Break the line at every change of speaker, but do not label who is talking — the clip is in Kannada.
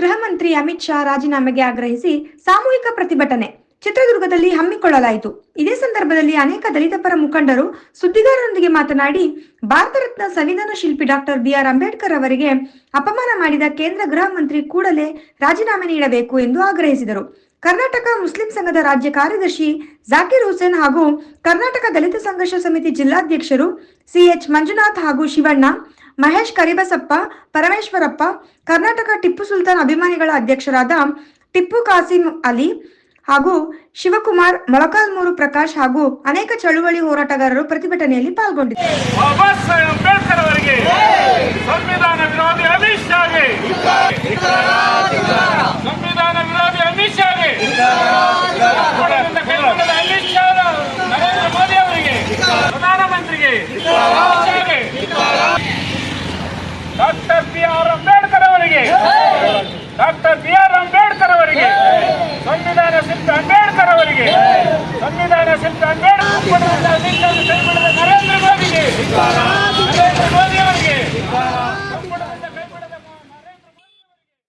ಗೃಹ ಮಂತ್ರಿ ಅಮಿತ್ ಶಾ ರಾಜೀನಾಮೆಗೆ ಆಗ್ರಹಿಸಿ ಸಾಮೂಹಿಕ ಪ್ರತಿಭಟನೆ ಚಿತ್ರದುರ್ಗದಲ್ಲಿ ಹಮ್ಮಿಕೊಳ್ಳಲಾಯಿತು. ಇದೇ ಸಂದರ್ಭದಲ್ಲಿ ಅನೇಕ ದಲಿತ ಪರ ಮುಖಂಡರು ಸುದ್ದಿಗಾರರೊಂದಿಗೆ ಮಾತನಾಡಿ, ಭಾರತ ರತ್ನ ಸಂವಿಧಾನ ಶಿಲ್ಪಿ ಡಾಕ್ಟರ್ ಬಿಆರ್ ಅಂಬೇಡ್ಕರ್ ಅವರಿಗೆ ಅಪಮಾನ ಮಾಡಿದ ಕೇಂದ್ರ ಗೃಹ ಮಂತ್ರಿ ಕೂಡಲೇ ರಾಜೀನಾಮೆ ನೀಡಬೇಕು ಎಂದು ಆಗ್ರಹಿಸಿದರು. ಕರ್ನಾಟಕ ಮುಸ್ಲಿಂ ಸಂಘದ ರಾಜ್ಯ ಕಾರ್ಯದರ್ಶಿ ಜಾಕಿರ್ ಹುಸೇನ್ ಹಾಗೂ ಕರ್ನಾಟಕ ದಲಿತ ಸಂಘರ್ಷ ಸಮಿತಿ ಜಿಲ್ಲಾಧ್ಯಕ್ಷರು ಸಿಎಚ್ ಮಂಜುನಾಥ್ ಹಾಗೂ ಶಿವಣ್ಣ ಮಹೇಶ್ ಕರಿಬಸಪ್ಪ, ಪರಮೇಶ್ವರಪ್ಪ, ಕರ್ನಾಟಕ ಟಿಪ್ಪು ಸುಲ್ತಾನ್ ಅಭಿಮಾನಿಗಳ ಅಧ್ಯಕ್ಷರಾದ ಟಿಪ್ಪು ಕಾಸಿಂ ಅಲಿ ಹಾಗೂ ಶಿವಕುಮಾರ್ ಮೊಳಕಾಲ್ಮೂರು ಪ್ರಕಾಶ್ ಹಾಗೂ ಅನೇಕ ಚಳುವಳಿ ಹೋರಾಟಗಾರರು ಪ್ರತಿಭಟನೆಯಲ್ಲಿ ಪಾಲ್ಗೊಂಡಿದ್ದರು
ಬಾಬಾ ಸಾಹೇಬ್ ಅಂಬೇಡ್ಕರ್ ಅವರಿಗೆ ಸಂವಿಧಾನ ವಿರೋಧಿ ಅಮಿತ್ ಶಾಗೆ ಸಂವಿಧಾನ ವಿರೋಧಿ ಅಮಿತ್ ಶಾಗೆ ಕೂಡಲಿಂದ ಕೈಗೊಂಡ ಅಮಿತ್ ಶಾ ನರೇಂದ್ರ ಮೋದಿ ಅವರಿಗೆ ಪ್ರಧಾನಮಂತ್ರಿಗೆ ಅಮಿತ್ ಶಾಗೆ ಡಾಕ್ಟರ್ ಬಿ ಆರ್ ಅಂಬೇಡ್ಕರ್ ಅವರಿಗೆ ಡಾಕ್ಟರ್ ಬಿ ಆರ್ ಅಂಬೇಡ್ಕರ್ ಅವರಿಗೆ ಸಂವಿಧಾನ ಶಿಲ್ಪಿ ಅಂಬೇಡ್ಕರ್